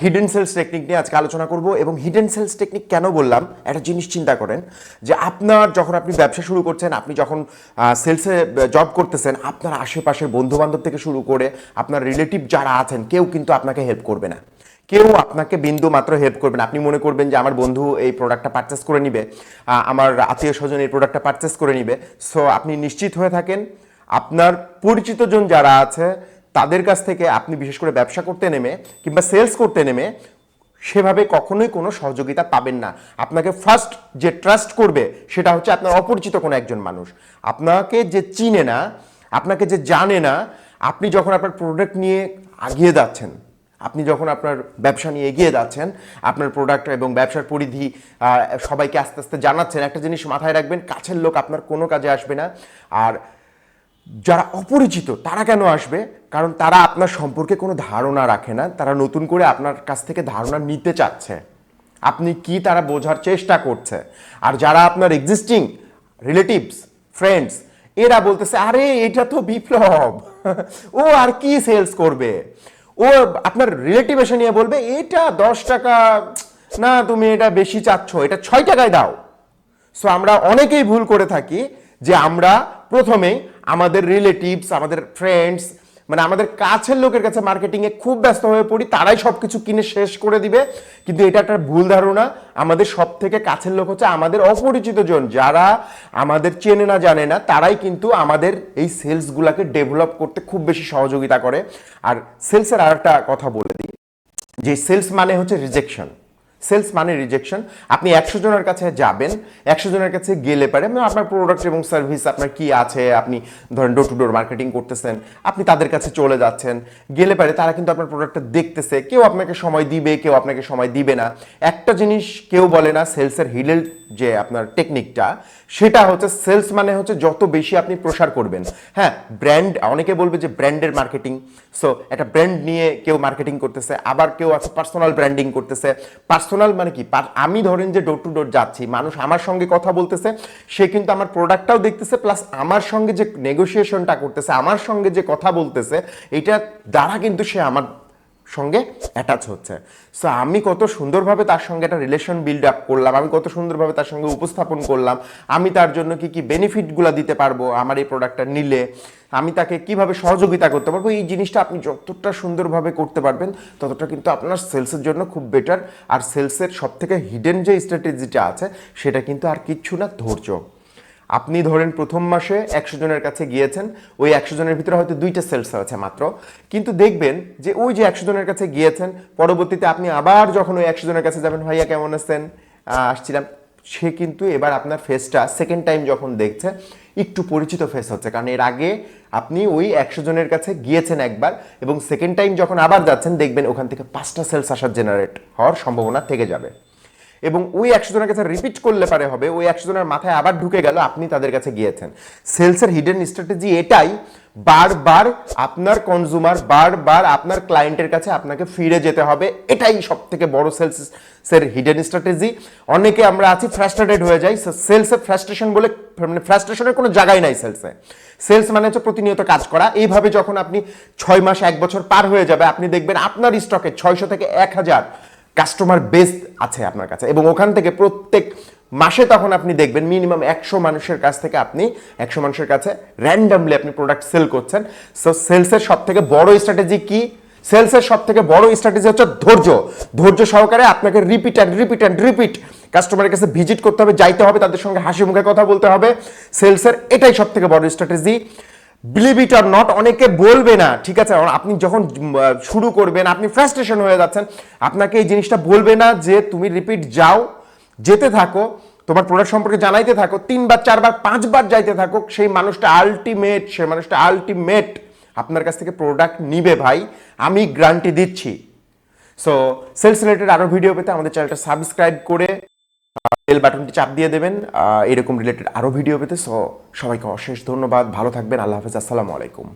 Hidden sales technique নিয়ে আজকে আলোচনা করব এবং হিডেন সেলস টেকনিক কেন বললাম, একটা জিনিস চিন্তা করেন যে আপনার যখন আপনি ব্যবসা শুরু করছেন, আপনি যখন সেলসে জব করতেছেন, আপনার আশেপাশের বন্ধু বান্ধব থেকে শুরু করে আপনার রিলেটিভ যারা আছেন, কেউ কিন্তু আপনাকে হেল্প করবে না। কেউ আপনাকে বিন্দু মাত্র হেল্প করবে না। আপনি মনে করবেন যে আমার বন্ধু এই প্রোডাক্টটা পারচেস করে নিবে আমার আত্মীয় স্বজন এই প্রোডাক্টটা পারচেস করে নিবে। সো আপনি নিশ্চিত হয়ে থাকেন, আপনার পরিচিতজন যারা আছে তাদের কাছ থেকে আপনি বিশেষ করে ব্যবসা করতে নেমে কিংবা সেলস করতে নেমে সেভাবে কখনোই কোনো সহযোগিতা পাবেন না। আপনাকে ফার্স্ট যে ট্রাস্ট করবে সেটা হচ্ছে আপনার অপরিচিত কোনো একজন মানুষ। আপনাকে যে চিনে না, আপনাকে যে জানে না, আপনি যখন আপনার প্রোডাক্ট নিয়ে আগিয়ে যাচ্ছেন, আপনি যখন আপনার ব্যবসা নিয়ে এগিয়ে যাচ্ছেন, আপনার প্রোডাক্ট এবং ব্যবসার পরিধি সবাইকে আস্তে আস্তে জানাচ্ছেন, একটা জিনিস মাথায় রাখবেন, কাছের লোক আপনার কোনো কাজে আসবে না। আর যারা অপরিচিত, তারা কেন আসবে? কারণ তারা আপনার সম্পর্কে কোনো ধারণা রাখে না, তারা নতুন করে আপনার কাছ থেকে ধারণা নিতে চাচ্ছে। আপনি কি তারা বোঝার চেষ্টা করছে? আর যারা আপনার এক্সিস্টিং রিলেটিভস ফ্রেন্ডস এরা বলতেছে, আরে, এটা তো বিপ্লব। ও আর কি সেলস করবে? ও আপনার রিলেটিভ এসে নিয়ে বলবে, এটা দশ টাকা, না, তুমি এটা বেশি চাচ্ছ, এটা ছয় টাকায় দাও। সো আমরা অনেকেই ভুল করে থাকি যে আমরা প্রথমেই আমাদের রিলেটিভস আমাদের ফ্রেন্ডস মানে আমাদের কাছের লোকের কাছে মার্কেটিংয়ে খুব ব্যস্ত হয়ে পড়ি, তারাই সব কিছু কিনে শেষ করে দিবে। কিন্তু এটা একটা ভুল ধারণা। আমাদের সব থেকে কাছের লোক হচ্ছে আমাদের অপরিচিত জন, যারা আমাদের চেনে না, জানে না, তারাই কিন্তু আমাদের এই সেলসগুলোকে ডেভেলপ করতে খুব বেশি সহযোগিতা করে। আর সেলসের আর একটা কথা বলে দিই, যে সেলস মানে হচ্ছে রিজেকশন সেলস মানে রিজেকশন। আপনি একশো জনের কাছে যাবেন, একশো জনের কাছে গেলে পারে মানে আপনার প্রোডাক্ট এবং সার্ভিস আপনার কি আছে, আপনি ধরেন ডোর টু ডোর মার্কেটিং করতেছেন, আপনি তাদের কাছে চলে যাচ্ছেন, গেলে পারে তারা কিন্তু আপনার প্রোডাক্টটা দেখতেছে, কেউ আপনাকে সময় দিবে, কেউ আপনাকে সময় দিবে না। একটা জিনিস কেউ বলে না সেলসের হিডেল যে আপনার টেকনিকটা সেটা হচ্ছে সেলস মানে হচ্ছে যত বেশি আপনি প্রসার করবেন। হ্যাঁ ব্র্যান্ড অনেকে বলবে যে ব্র্যান্ডের মার্কেটিং সো একটা ব্র্যান্ড নিয়ে কেউ মার্কেটিং করতেছে, আবার কেউ আছে পার্সোনাল ব্র্যান্ডিং করতেছে পার্সোনাল মানে কি? আমি ধরেন যে ডোর টু ডোর যাচ্ছি, মানুষ আমার সঙ্গে কথা বলতেছে, সে কিন্তু আমার প্রোডাক্টটাও দেখতেছে প্লাস আমার সঙ্গে যে নেগোসিয়েশনটা করতেছে, আমার সঙ্গে যে কথা বলতেছে, এটা দ্বারা কিন্তু সে আমার সঙ্গে অ্যাটাচ হচ্ছে। সো আমি কত সুন্দরভাবে তার সঙ্গে একটা রিলেশন বিল্ড আপ করলাম, আমি কত সুন্দরভাবে তার সঙ্গে উপস্থাপন করলাম, আমি তার জন্য কি কি বেনিফিটগুলো দিতে পারব আমার এই প্রোডাক্টটা নিলে, আমি তাকে কীভাবে সহযোগিতা করতে পারব, এই জিনিসটা আপনি যতটা সুন্দরভাবে করতে পারবেন, ততটা কিন্তু আপনার সেলসের জন্য খুব বেটার আর সেলসের সব থেকে হিডেন যে স্ট্র্যাটেজিটা আছে, সেটা কিন্তু আর কিচ্ছু না, ধৈর্য। আপনি ধরেন প্রথম মাসে একশো জনের কাছে গিয়েছেন, ওই একশো জনের ভিতরে হয়তো দুইটা সেলস আছে মাত্র। কিন্তু দেখবেন যে ওই যে একশো জনের কাছে গিয়েছেন, পরবর্তীতে আপনি আবার যখন ওই একশো জনের কাছে যাবেন, ভাইয়া, কেমন আছেন? আসছিলাম। সে কিন্তু এবার আপনার ফেসটা সেকেন্ড টাইম যখন দেখছে, একটু পরিচিত ফেস হচ্ছে। কারণ এর আগে আপনি ওই একশো জনের কাছে গিয়েছেন একবার এবং সেকেন্ড টাইম যখন আবার যাচ্ছেন, দেখবেন ওখান থেকে পাঁচটা সেলস আসার জেনারেট হওয়ার সম্ভাবনা থেকে যাবে। এবং ওই একশো জনের কাছে রিপিট করলে পারে হবে, ওই একশো জনের মাথায় আবার ঢুকে গেল, আপনি তাদের কাছে গিয়েছেন। সেলসের হিডেন স্ট্র্যাটেজি এটাই, বারবার আপনার কনজুমার বারবার আপনার ক্লায়েন্টের কাছে আপনাকে ফিরে যেতে হবে, এটাই সব থেকে বড় সেলসের হিডেন স্ট্র্যাটেজি অনেকে আমরা আছি ফ্রাস্ট্রেটেড হয়ে যাই সেলসের ফ্রাস্ট্রেশন বলে মানে ফ্রাস্ট্রেশনের কোনো জায়গায় নাই সেলসে সেলস মানে হচ্ছে প্রতিনিয়ত কাজ করা, এইভাবে যখন আপনি ছয় মাস, এক বছর পার হয়ে যাবে, আপনি দেখবেন আপনার স্টকে ছয়শো থেকে এক হাজার কাস্টমার বেস আছে আপনার কাছে এবং ওখান থেকে প্রত্যেক মাসে তখন আপনি দেখবেন মিনিমাম একশো মানুষের কাছ থেকে আপনি একশো মানুষের কাছে র্যান্ডামলি আপনি প্রোডাক্ট সেল করছেন। সো সেলসের সব থেকে বড় স্ট্র্যাটেজি কি? সেলসের সব থেকে বড় স্ট্র্যাটেজি হচ্ছে ধৈর্য। ধৈর্য সহকারে আপনাকে repeat and repeat and repeat কাস্টমারের কাছে ভিজিট করতে হবে, যাইতে হবে, তাদের সঙ্গে হাসি মুখে কথা বলতে হবে। সেলসের এটাই সব থেকে বড় strategy believe it or not অনেকে বলবে না, ঠিক আছে? আপনি যখন শুরু করবেন, আপনি ফ্রাস্ট্রেশন হয়ে যাচ্ছেন, আপনাকে এই জিনিসটা বলবে না যে তুমি রিপিট যাও, যেতে থাকো, তোমার প্রোডাক্ট সম্পর্কে জানাইতে থাকো, তিনবার, চারবার, পাঁচবার যাইতে থাকো, সেই মানুষটা আলটিমেট সেই মানুষটা আলটিমেট আপনার কাছ থেকে প্রোডাক্ট নিবে ভাই, আমি গ্যারান্টি দিচ্ছি। সো সেলস রিলেটেড আরও ভিডিও পেতে আমাদের চ্যানেলটা সাবস্ক্রাইব করে বেল বাটনটি চাপ দিয়ে দেবেন। এরকম রিলেটেড আরও ভিডিও পেতে সো সবাইকে অশেষ ধন্যবাদ। ভালো থাকবেন, আল্লাহ হাফেজ, আসসালামু আলাইকুম।